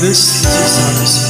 This is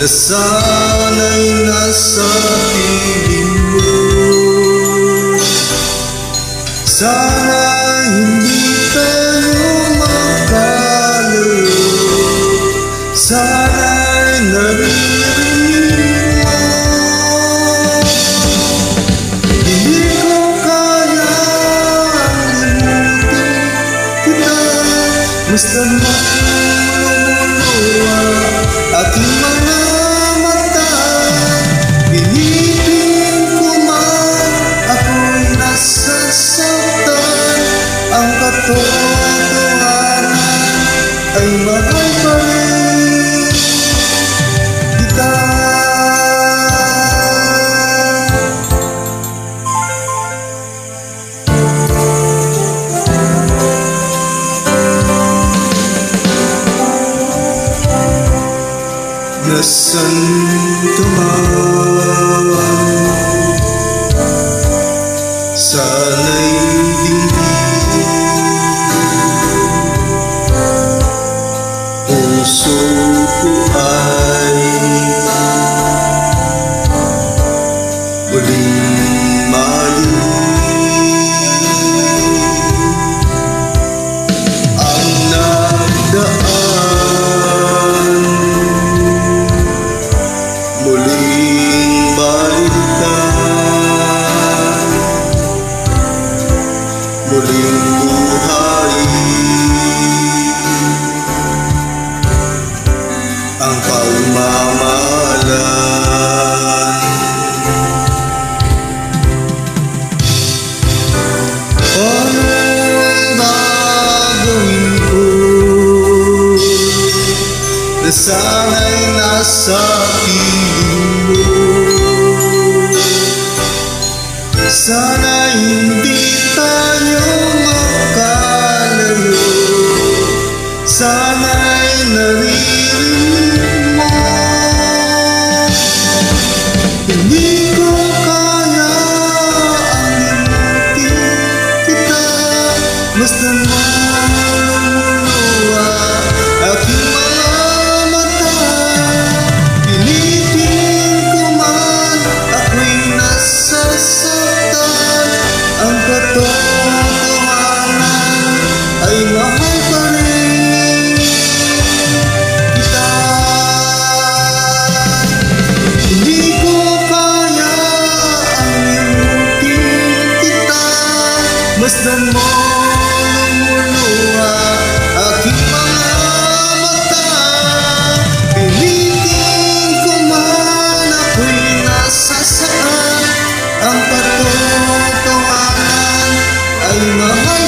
Na sana'y nasa piling mo Sana hindi tayo magkalayo Sana'y naririnig mo. Hindi ko kaya limutin kita Basta lumuluwa aking mga Ka man Sana'y dinggin Puso ko ay Muling Muling buhayin Ang pagmamahalan. Paano ang gagawin ko Na sana'y nasa piling mo. Sana Basta maluwa aking mga mata Pilitin ko man ako'y nasasaktan Ang katotohanan ay mahal kita Hindi ang inuntin kita Basta mo in the.